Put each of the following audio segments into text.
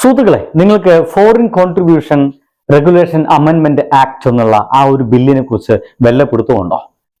സുഹൃത്തുക്കളെ നിങ്ങൾക്ക് foreign contribution regulation അമെൻമെന്റ് ആക്ട് എന്നുള്ള ആ ഒരു ബില്ലിനെ കുറിച്ച് വല്ല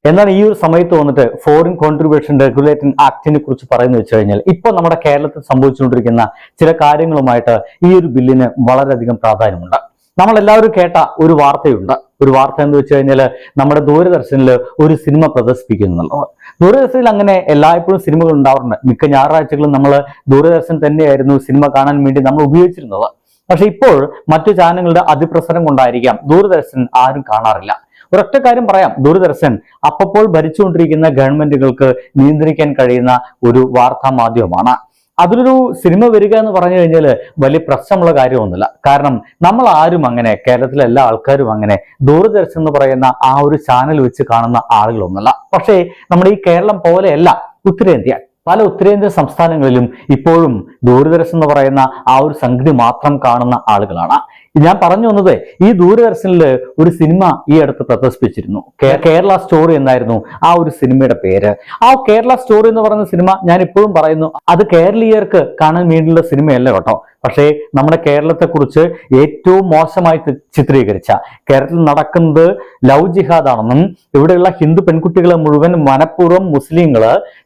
എന്നാൽ ഈ ഒരു സമയത്ത് വന്നിട്ട് ഫോറിൻ കോൺട്രിബ്യൂഷൻ റെഗുലേറ്റിംഗ് ആക്ടിനെ കുറിച്ച് പറയുന്നു വെച്ച് കഴിഞ്ഞാൽ ഇപ്പൊ നമ്മുടെ കേരളത്തിൽ സംഭവിച്ചുകൊണ്ടിരിക്കുന്ന ചില കാര്യങ്ങളുമായിട്ട് ഈ ഒരു ബില്ലിന് വളരെയധികം പ്രാധാന്യമുണ്ട്. നമ്മൾ എല്ലാവരും കേട്ട ഒരു വാർത്തയുണ്ട്. ഒരു വാർത്ത എന്ന് വെച്ച് കഴിഞ്ഞാൽ നമ്മുടെ ദൂരദർശനിൽ ഒരു സിനിമ പ്രദർശിപ്പിക്കുന്നുള്ളത് ദൂരദർശനിൽ അങ്ങനെ എല്ലായ്പ്പോഴും സിനിമകൾ ഉണ്ടാവാറുണ്ട്. മിക്ക ഞായറാഴ്ചകളും നമ്മൾ ദൂരദർശൻ തന്നെയായിരുന്നു സിനിമ കാണാൻ വേണ്ടി നമ്മൾ ഉപയോഗിച്ചിരുന്നത്. പക്ഷെ ഇപ്പോൾ മറ്റു ചാനലുകളുടെ അതിപ്രസരം കൊണ്ടായിരിക്കാം ദൂരദർശൻ ആരും കാണാറില്ല. ഒരൊറ്റ കാര്യം പറയാം. ദൂരദർശൻ അപ്പപ്പോൾ ഭരിച്ചുകൊണ്ടിരിക്കുന്ന ഗവൺമെന്റുകൾക്ക് നിയന്ത്രിക്കാൻ കഴിയുന്ന ഒരു വാർത്താ മാധ്യമമാണ് അതിലൊരു സിനിമ വരിക എന്ന് പറഞ്ഞു കഴിഞ്ഞാൽ വലിയ പ്രശ്നമുള്ള കാര്യമൊന്നുമില്ല. കാരണം നമ്മൾ ആരും അങ്ങനെ കേരളത്തിലെ എല്ലാ ആൾക്കാരും അങ്ങനെ ദൂരദർശൻ എന്ന് പറയുന്ന ആ ഒരു ചാനൽ വെച്ച് കാണുന്ന ആളുകളൊന്നുമല്ല. പക്ഷേ നമ്മുടെ ഈ കേരളം പോലെയല്ല ഉത്തരേന്ത്യ. പല ഉത്തരേന്ത്യൻ സംസ്ഥാനങ്ങളിലും ഇപ്പോഴും ദൂരദർശൻ എന്ന് പറയുന്ന ആ ഒരു സംഗതി മാത്രം കാണുന്ന ആളുകളാണ്. ഞാൻ പറഞ്ഞു വന്നത് ഈ ദൂരദർശനിൽ ഒരു സിനിമ ഈ അടുത്ത് പ്രദർശിപ്പിച്ചിരുന്നു. കേരള സ്റ്റോറി എന്നായിരുന്നു ആ ഒരു സിനിമയുടെ പേര്. ആ കേരള സ്റ്റോറി എന്ന് പറയുന്ന സിനിമ ഞാൻ ഇപ്പോഴും പറയുന്നു. അത് കേരളീയർക്ക് കാണാൻ വേണ്ടിയുള്ള സിനിമയല്ല കേട്ടോ. പക്ഷേ നമ്മുടെ കേരളത്തെക്കുറിച്ച് ഏറ്റവും മോശമായി ചിത്രീകരിച്ച കേരളത്തിൽ നടക്കുന്നത് ലവ് ജിഹാദാണെന്നും ഇവിടെയുള്ള ഹിന്ദു പെൺകുട്ടികളെ മുഴുവൻ മനഃപൂർവം മുസ്ലിങ്ങൾ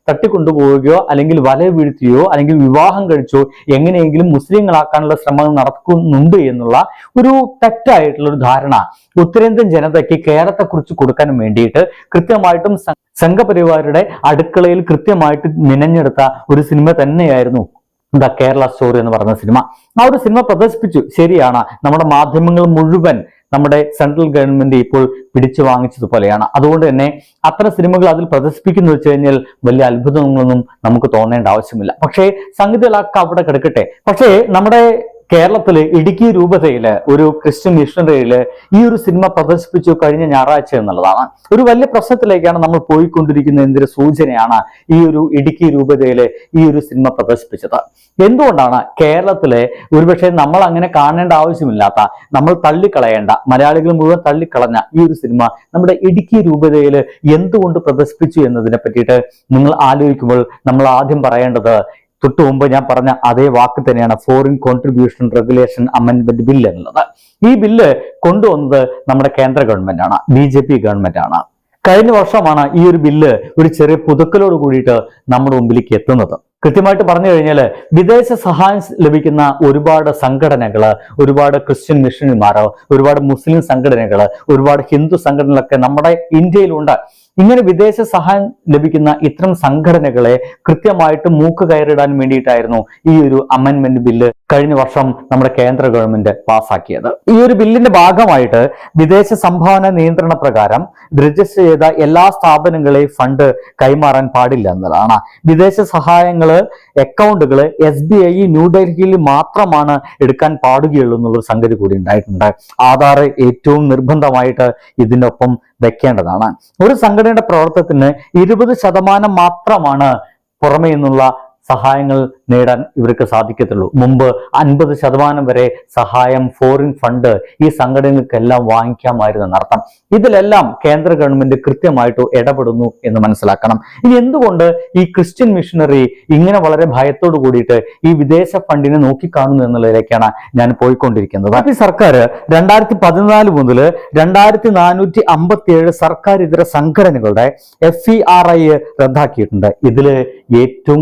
തട്ടിക്കൊണ്ടുപോവുകയോ അല്ലെങ്കിൽ വല വീഴ്ത്തുകയോ അല്ലെങ്കിൽ വിവാഹം കഴിച്ചോ എങ്ങനെയെങ്കിലും മുസ്ലിങ്ങളാക്കാനുള്ള ശ്രമങ്ങൾ നടക്കുന്നുണ്ട് എന്നുള്ള ഒരു തെറ്റായിട്ടുള്ള ഒരു ധാരണ ഉത്തരേന്ത്യൻ ജനതയ്ക്ക് കേരളത്തെ കുറിച്ച് കൊടുക്കാൻ വേണ്ടിയിട്ട് കൃത്യമായിട്ടും സംഘപരിവാരുടെ അടുക്കളയിൽ കൃത്യമായിട്ട് നിനഞ്ഞെടുത്ത ഒരു സിനിമ തന്നെയായിരുന്നു ദ കേരള സ്റ്റോറി എന്ന് പറയുന്ന സിനിമ. ആ ഒരു സിനിമ പ്രദർശിപ്പിച്ചു. ശരിയാണ്. നമ്മുടെ മാധ്യമങ്ങൾ മുഴുവൻ നമ്മുടെ സെൻട്രൽ ഗവൺമെന്റ് ഇപ്പോൾ പിടിച്ചു വാങ്ങിച്ചതുപോലെയാണ് അതുകൊണ്ട് തന്നെ അത്തരം സിനിമകൾ അതിൽ പ്രദർശിപ്പിക്കുന്നു വെച്ച് കഴിഞ്ഞാൽ വലിയ അത്ഭുതങ്ങളൊന്നും നമുക്ക് തോന്നേണ്ട ആവശ്യമില്ല. പക്ഷേ സംഗതികളൊക്കെ അവിടെ കിടക്കട്ടെ. പക്ഷേ നമ്മുടെ കേരളത്തിൽ ഇടുക്കി രൂപതയിൽ ഒരു ക്രിസ്ത്യൻ മിഷണറിയിൽ ഈ ഒരു സിനിമ പ്രദർശിപ്പിച്ചു കഴിഞ്ഞ ഞായറാഴ്ച എന്നുള്ളതാണ്. ഒരു വലിയ പ്രശ്നത്തിലേക്കാണ് നമ്മൾ പോയിക്കൊണ്ടിരിക്കുന്ന എന്തൊരു സൂചനയാണ് ഈ ഒരു ഇടുക്കി രൂപതയിൽ ഈ ഒരു സിനിമ പ്രദർശിപ്പിച്ചത്. എന്തുകൊണ്ടാണ് കേരളത്തിലെ ഒരുപക്ഷെ നമ്മൾ അങ്ങനെ കാണേണ്ട ആവശ്യമില്ലാത്ത നമ്മൾ തള്ളിക്കളയേണ്ട മലയാളികൾ മുഴുവൻ തള്ളിക്കളഞ്ഞ ഈ ഒരു സിനിമ നമ്മുടെ ഇടുക്കി രൂപതയിൽ എന്തുകൊണ്ട് പ്രദർശിപ്പിച്ചു എന്നതിനെ പറ്റിയിട്ട് നിങ്ങൾ ആലോചിക്കുമ്പോൾ നമ്മൾ ആദ്യം പറയേണ്ടത് തൊട്ടു മുമ്പ് ഞാൻ പറഞ്ഞ അതേ വാക്ക് തന്നെയാണ് ഫോറിൻ കോൺട്രിബ്യൂഷൻ റെഗുലേഷൻ അമെൻമെന്റ് ബിൽ എന്നുള്ളത്. ഈ ബില്ല് കൊണ്ടുവന്നത് നമ്മുടെ കേന്ദ്ര ഗവൺമെന്റാണ് ബി ജെ പി ഗവൺമെന്റ് ആണ്. കഴിഞ്ഞ വർഷമാണ് ഈ ഒരു ബില്ല് ഒരു ചെറിയ പുതുക്കലോട് കൂടിയിട്ട് നമ്മുടെ മുമ്പിലേക്ക് എത്തുന്നത്. കൃത്യമായിട്ട് പറഞ്ഞു കഴിഞ്ഞാൽ വിദേശ സഹായം ലഭിക്കുന്ന ഒരുപാട് സംഘടനകൾ ഒരുപാട് ക്രിസ്ത്യൻ മിഷനറിമാർ ഒരുപാട് മുസ്ലിം സംഘടനകൾ ഒരുപാട് ഹിന്ദു സംഘടനകളൊക്കെ നമ്മുടെ ഇന്ത്യയിലുണ്ട്. ഇങ്ങനെ വിദേശ സഹായം ലഭിക്കുന്ന ഇത്തരം സംഘടനകളെ കൃത്യമായിട്ട് മൂക്ക് കയറിടാൻ വേണ്ടിയിട്ടായിരുന്നു ഈ ഒരു അമെൻമെന്റ് ബില്ല് കഴിഞ്ഞ വർഷം നമ്മുടെ കേന്ദ്ര ഗവൺമെന്റ് പാസാക്കിയത് ഈ ഒരു ബില്ലിന്റെ ഭാഗമായിട്ട് വിദേശ സംഭാവന നിയന്ത്രണ പ്രകാരം രജിസ്റ്റർ ചെയ്ത എല്ലാ സ്ഥാപനങ്ങളെയും ഫണ്ട് കൈമാറാൻ പാടില്ല എന്നതാണ്. വിദേശ സഹായങ്ങൾ അക്കൗണ്ടുകൾ എസ് ബി ഐ ന്യൂഡൽഹിയിൽ മാത്രമാണ് എടുക്കാൻ പാടുകയുള്ളൂ എന്നുള്ളൊരു സംഗതി കൂടി ഉണ്ടായിട്ടുണ്ട്. ആധാർ ഏറ്റവും നിർബന്ധമായിട്ട് ഇതിനൊപ്പം വെക്കേണ്ടതാണ്. ഒരു സംഘടനയുടെ പ്രവർത്തനത്തിന് ഇരുപത് ശതമാനം മാത്രമാണ് പുറമേ നിന്നുള്ള സഹായങ്ങൾ നേടാൻ ഇവർക്ക് സാധിക്കത്തുള്ളൂ. മുമ്പ് അൻപത് ശതമാനം വരെ സഹായം ഫോറിൻ ഫണ്ട് ഈ സംഘടനകൾക്കെല്ലാം വാങ്ങിക്കാമായിരുന്നു എന്നർത്ഥം. ഇതിലെല്ലാം കേന്ദ്ര ഗവൺമെന്റ് കൃത്യമായിട്ട് ഇടപെടുന്നു എന്ന് മനസ്സിലാക്കണം. ഇനി എന്തുകൊണ്ട് ഈ ക്രിസ്ത്യൻ മിഷനറി ഇങ്ങനെ വളരെ ഭയത്തോട് കൂടിയിട്ട് ഈ വിദേശ ഫണ്ടിനെ നോക്കിക്കാണുന്നു എന്നുള്ളതിലേക്കാണ് ഞാൻ പോയിക്കൊണ്ടിരിക്കുന്നത്. ഈ സർക്കാർ രണ്ടായിരത്തി പതിനാല് മുതൽ രണ്ടായിരത്തി നാനൂറ്റി അമ്പത്തി ഏഴ് സർക്കാർ ഇതര സംഘടനകളുടെ എഫ് ഇ ആർ ഐ റദ്ദാക്കിയിട്ടുണ്ട്. ഇതിൽ ഏറ്റവും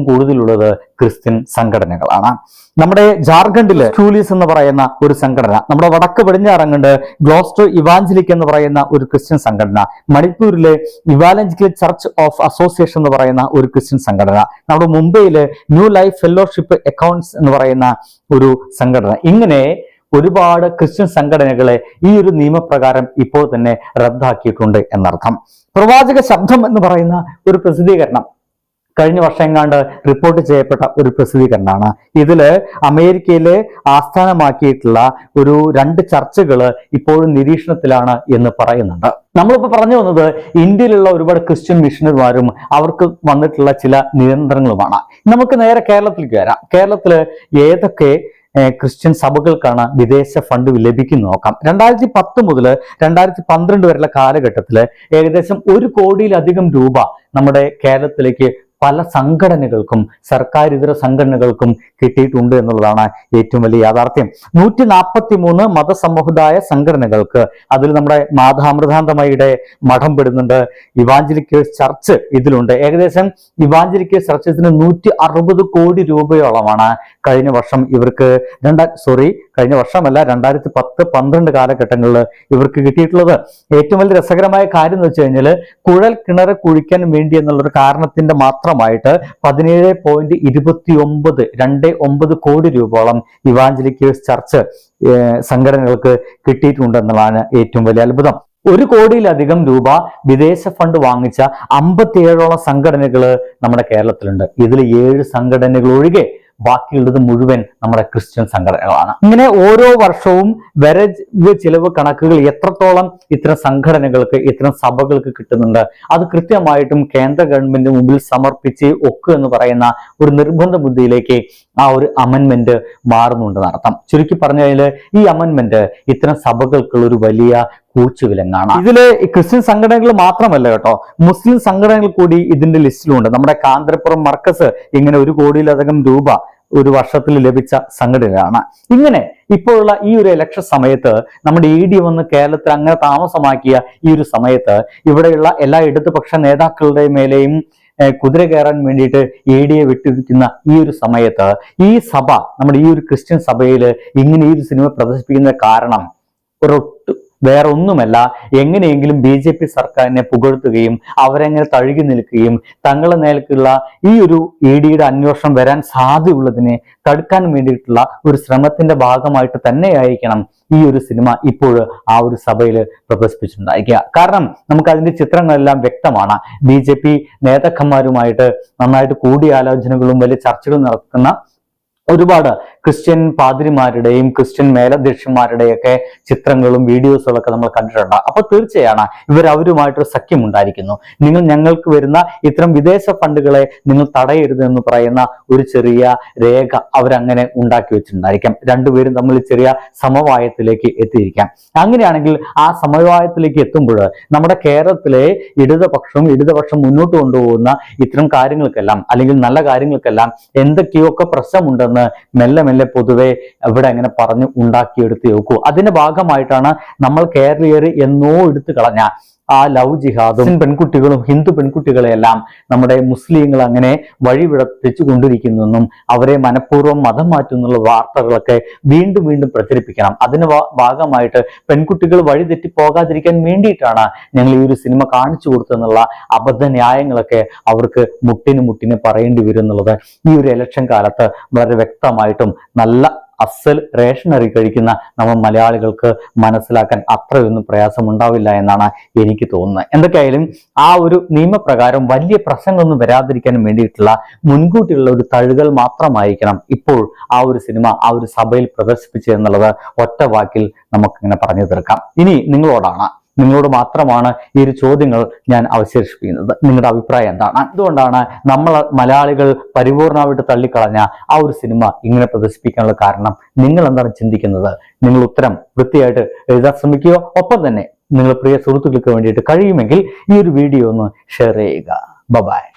കൂടുതലുള്ളത് ക്രിസ്ത്യൻ സംഘടനകളാണ്. നമ്മുടെ ജാർഖണ്ഡിൽ ക്യൂലീസ് എന്ന് പറയുന്ന ഒരു സംഘടന നമ്മുടെ വടക്ക് പടിഞ്ഞാറങ്ങണ്ട് ഗ്ലോസ്റ്റർ ഇവാഞ്ചലിക് എന്ന് പറയുന്ന ഒരു ക്രിസ്ത്യൻ സംഘടന മണിപ്പൂരിലെ ഇവാലഞ്ചിക്കൽ ചർച്ച് ഓഫ് അസോസിയേഷൻ എന്ന് പറയുന്ന ഒരു ക്രിസ്ത്യൻ സംഘടന നമ്മുടെ മുംബൈയിലെ ന്യൂ ലൈഫ് ഫെല്ലോഷിപ്പ് അക്കൗണ്ട്സ് എന്ന് പറയുന്ന ഒരു സംഘടന. ഇങ്ങനെ ഒരുപാട് ക്രിസ്ത്യൻ സംഘടനകളെ ഈ ഒരു നിയമപ്രകാരം ഇപ്പോൾ തന്നെ റദ്ദാക്കിയിട്ടുണ്ട് എന്നർത്ഥം. പ്രവാചക ശബ്ദം എന്ന് പറയുന്ന ഒരു പ്രസിദ്ധീകരണം കഴിഞ്ഞ വർഷം എങ്ങാണ്ട് റിപ്പോർട്ട് ചെയ്യപ്പെട്ട ഒരു പ്രസിദ്ധീകരണമാണ്. ഇതിൽ അമേരിക്കയിലെ ആസ്ഥാനമാക്കിയിട്ടുള്ള ഒരു രണ്ട് ചർച്ചകൾ ഇപ്പോഴും നിരീക്ഷണത്തിലാണ് എന്ന് പറയുന്നുണ്ട്. നമ്മളിപ്പോ പറഞ്ഞു വന്നത് ഇന്ത്യയിലുള്ള ഒരുപാട് ക്രിസ്ത്യൻ മിഷനറിമാരും അവർക്ക് വന്നിട്ടുള്ള ചില നിയന്ത്രണങ്ങളുമാണ്. നമുക്ക് നേരെ കേരളത്തിലേക്ക് വരാം. കേരളത്തിൽ ഏതൊക്കെ ക്രിസ്ത്യൻ സഭകൾക്കാണ് വിദേശ ഫണ്ട് ലഭിക്കുന്നു നോക്കാം. രണ്ടായിരത്തി പത്ത് മുതൽ രണ്ടായിരത്തി പന്ത്രണ്ട് വരെയുള്ള കാലഘട്ടത്തിൽ ഏകദേശം ഒരു കോടിയിലധികം രൂപ നമ്മുടെ കേരളത്തിലേക്ക് പല സംഘടനകൾക്കും സർക്കാർ ഇതര സംഘടനകൾക്കും കിട്ടിയിട്ടുണ്ട് എന്നുള്ളതാണ് ഏറ്റവും വലിയ യാഥാർത്ഥ്യം. നൂറ്റി നാൽപ്പത്തി മൂന്ന് മതസമുദായ സംഘടനകൾക്ക് അതിൽ നമ്മുടെ മാതാമൃതാന്തമയുടെ മഠം പെടുന്നുണ്ട്. ഇവാഞ്ചലിക്കേഴ്സ് ചർച്ച് ഇതിലുണ്ട്. ഏകദേശം ഇവാഞ്ചലിക്കേഴ്സ് ചർച്ചസിന് നൂറ്റി അറുപത് കോടി രൂപയോളമാണ് കഴിഞ്ഞ വർഷം ഇവർക്ക് രണ്ടാ സോറി കഴിഞ്ഞ വർഷമല്ല രണ്ടായിരത്തി പത്ത് പന്ത്രണ്ട് കാലഘട്ടങ്ങളിൽ ഇവർക്ക് കിട്ടിയിട്ടുള്ളത്. ഏറ്റവും വലിയ രസകരമായ കാര്യം എന്ന് വെച്ച് കഴിഞ്ഞാൽ കുഴൽ കിണർ കുഴിക്കാൻ വേണ്ടി എന്നുള്ളൊരു കാരണത്തിന്റെ മാത്രമായിട്ട് പതിനേഴ് പോയിന്റ് ഇരുപത്തി ഒമ്പത് രണ്ട് ഒമ്പത് കോടി രൂപയോളം ഇവാഞ്ചലിക്കേഴ്സ് ചർച്ച് സംഘടനകൾക്ക് കിട്ടിയിട്ടുണ്ടെന്നുള്ളതാണ് ഏറ്റവും വലിയ അത്ഭുതം. ഒരു കോടിയിലധികം രൂപ വിദേശ ഫണ്ട് വാങ്ങിച്ച അമ്പത്തിയേഴോളം സംഘടനകൾ നമ്മുടെ കേരളത്തിലുണ്ട്. ഇതിൽ ഏഴ് സംഘടനകൾ ഒഴികെ ബാക്കിയുള്ളത് മുഴുവൻ നമ്മുടെ ക്രിസ്ത്യൻ സംഘടനകളാണ്. ഇങ്ങനെ ഓരോ വർഷവും വരവ് ചിലവ് കണക്കുകൾ എത്രത്തോളം ഇത്തരം സംഘടനകൾക്ക് ഇത്തരം സഭകൾക്ക് കിട്ടുന്നുണ്ട് അത് കൃത്യമായിട്ടും കേന്ദ്ര ഗവൺമെന്റ് മുമ്പിൽ സമർപ്പിച്ച് ഒക്കുക എന്ന് പറയുന്ന ഒരു നിർബന്ധ ബുദ്ധിയിലേക്ക് ആ ഒരു അമൻമെന്റ് മാറുന്നുണ്ട് നടത്താം ചുരുക്കി പറഞ്ഞു കഴിഞ്ഞാൽ ഈ അമൻമെന്റ് ഇത്തരം സഭകൾക്കുള്ള ഒരു വലിയ കൂച്ചുവിലങ്ങാണ് ഇതിൽ ക്രിസ്ത്യൻ സംഘടനകൾ മാത്രമല്ല കേട്ടോ. മുസ്ലിം സംഘടനകൾ കൂടി ഇതിന്റെ ലിസ്റ്റിലുണ്ട്. നമ്മുടെ കാന്തരപ്പുറം മർക്കസ് ഇങ്ങനെ ഒരു കോടിയിലധികം രൂപ ഒരു വർഷത്തിൽ ലഭിച്ച സംഘടനയാണ്. ഇങ്ങനെ ഇപ്പോഴുള്ള ഈ ഒരു ഇലക്ഷൻ സമയത്ത് നമ്മുടെ ഇ ഡി വന്ന് കേരളത്തിൽ അങ്ങനെ താമസമാക്കിയ ഈ ഒരു സമയത്ത് ഇവിടെയുള്ള എല്ലാ ഇടതുപക്ഷ നേതാക്കളുടെ മേലെയും കുതിര കയറാൻ വേണ്ടിയിട്ട് എ ഡിയെ വിട്ടിരിക്കുന്ന ഈ ഒരു സമയത്ത് ഈ സഭ നമ്മുടെ ഈ ഒരു ക്രിസ്ത്യൻ സഭയിൽ ഇങ്ങനെ ഈ ഒരു സിനിമ പ്രദർശിപ്പിക്കുന്ന കാരണം ഒരൊട്ട് വേറെ ഒന്നുമല്ല എങ്ങനെയെങ്കിലും ബി ജെ പി സർക്കാരിനെ പുകഴ്ത്തുകയും അവരെങ്ങനെ തഴുകി നിൽക്കുകയും തങ്ങളെ നേൽക്കുള്ള ഈ ഒരു ഇ ഡിയുടെ അന്വേഷണം വരാൻ സാധ്യതയുള്ളതിനെ തടുക്കാൻ വേണ്ടിയിട്ടുള്ള ഒരു ശ്രമത്തിന്റെ ഭാഗമായിട്ട് തന്നെയായിരിക്കണം ഈ ഒരു സിനിമ ഇപ്പോൾ ആ ഒരു സഭയിൽ പ്രദർശിപ്പിച്ചിട്ടുണ്ടായിരിക്കുക. കാരണം നമുക്ക് അതിന്റെ ചിത്രങ്ങളെല്ലാം വ്യക്തമാണ്. ബി ജെ പി നേതാക്കന്മാരുമായിട്ട് നന്നായിട്ട് കൂടിയാലോചനകളും വലിയ ചർച്ചകളും നടക്കുന്ന ഒരുപാട് ക്രിസ്ത്യൻ പാതിരിമാരുടെയും ക്രിസ്ത്യൻ മേലധ്യക്ഷന്മാരുടെയൊക്കെ ചിത്രങ്ങളും വീഡിയോസുകളും ഒക്കെ നമ്മൾ കണ്ടിട്ടുണ്ട്. അപ്പൊ തീർച്ചയാണ് ഇവർ അവരുമായിട്ടൊരു സഖ്യം ഉണ്ടായിരിക്കുന്നു നിങ്ങൾ ഞങ്ങൾക്ക് വരുന്ന ഇത്തരം വിദേശ ഫണ്ടുകളെ നിങ്ങൾ തടയരുത് എന്ന് പറയുന്ന ഒരു ചെറിയ രേഖ അവരങ്ങനെ ഉണ്ടാക്കി വെച്ചിട്ടുണ്ടായിരിക്കാം. രണ്ടുപേരും തമ്മിൽ ചെറിയ സമവായത്തിലേക്ക് എത്തിയിരിക്കാം. അങ്ങനെയാണെങ്കിൽ ആ സമവായത്തിലേക്ക് എത്തുമ്പോൾ നമ്മുടെ കേരളത്തിലെ ഇടതുപക്ഷം ഇടതുപക്ഷം മുന്നോട്ട് കൊണ്ടുപോകുന്ന ഇത്തരം കാര്യങ്ങൾക്കെല്ലാം അല്ലെങ്കിൽ നല്ല കാര്യങ്ങൾക്കെല്ലാം എന്തൊക്കെയൊക്കെ പ്രശ്നമുണ്ടെന്ന് മെല്ലെ മെല്ലെ പൊതുവെ ഇവിടെ അങ്ങനെ പറഞ്ഞു ഉണ്ടാക്കിയെടുത്ത് നോക്കൂ അതിന്റെ ഭാഗമായിട്ടാണ് നമ്മൾ കേരളീയർ എന്നോ എടുത്തു കളഞ്ഞ ആ ലവ് ജിഹാദും പെൺകുട്ടികളും ഹിന്ദു പെൺകുട്ടികളെയെല്ലാം നമ്മുടെ മുസ്ലിങ്ങൾ അങ്ങനെ വഴിവിടത്തിച്ചു കൊണ്ടിരിക്കുന്നെന്നും അവരെ മനഃപൂർവം മതം മാറ്റുന്നുള്ള വാർത്തകളൊക്കെ വീണ്ടും വീണ്ടും പ്രചരിപ്പിക്കണം. അതിന് ഭാഗമായിട്ട് പെൺകുട്ടികൾ വഴിതെറ്റി പോകാതിരിക്കാൻ വേണ്ടിയിട്ടാണ് ഞങ്ങൾ ഈ ഒരു സിനിമ കാണിച്ചു കൊടുത്തെന്നുള്ള അബദ്ധ ന്യായങ്ങളൊക്കെ അവർക്ക് മുട്ടിന് മുട്ടിന് പറയേണ്ടി വരും എന്നുള്ളത് ഈ ഒരു ഇലക്ഷൻ കാലത്ത് വളരെ വ്യക്തമായിട്ടും നല്ല അസൽ റേഷനറി കഴിക്കുന്ന നമ്മൾ മലയാളികൾക്ക് മനസ്സിലാക്കാൻ അത്രയൊന്നും പ്രയാസമുണ്ടാവില്ല എന്നാണ് എനിക്ക് തോന്നുന്നത്. എന്തൊക്കെയായാലും ആ ഒരു നിയമപ്രകാരം വലിയ പ്രശ്നങ്ങളൊന്നും വരാതിരിക്കാൻ വേണ്ടിയിട്ടുള്ള മുൻകൂട്ടിയുള്ള ഒരു തഴുകൽ മാത്രമായിരിക്കണം ഇപ്പോൾ ആ ഒരു സിനിമ ആ ഒരു സഭയിൽ പ്രദർശിപ്പിച്ചു എന്നുള്ളത് ഒറ്റ വാക്കിൽ നമുക്കിങ്ങനെ പറഞ്ഞു തീർക്കാം. ഇനി നിങ്ങളോടാണ് നിങ്ങളോട് മാത്രമാണ് ഈ ഒരു ചോദ്യങ്ങൾ ഞാൻ അവശേഷിപ്പിക്കുന്നത്. നിങ്ങളുടെ അഭിപ്രായം എന്താണ്? എന്തുകൊണ്ടാണ് നമ്മൾ മലയാളികൾ പരിപൂർണമായിട്ട് തള്ളിക്കളഞ്ഞ ആ ഒരു സിനിമ ഇങ്ങനെ പ്രദർശിപ്പിക്കാനുള്ള കാരണം. നിങ്ങൾ എന്താണ് ചിന്തിക്കുന്നത്? നിങ്ങൾ ഉത്തരം വൃത്തിയായിട്ട് എഴുതാൻ ശ്രമിക്കുക. ഒപ്പം തന്നെ നിങ്ങൾ പ്രിയ സുഹൃത്തുക്കൾക്ക് വേണ്ടിയിട്ട് കഴിയുമെങ്കിൽ ഈ ഒരു വീഡിയോ ഒന്ന് ഷെയർ ചെയ്യുക. ബബായ്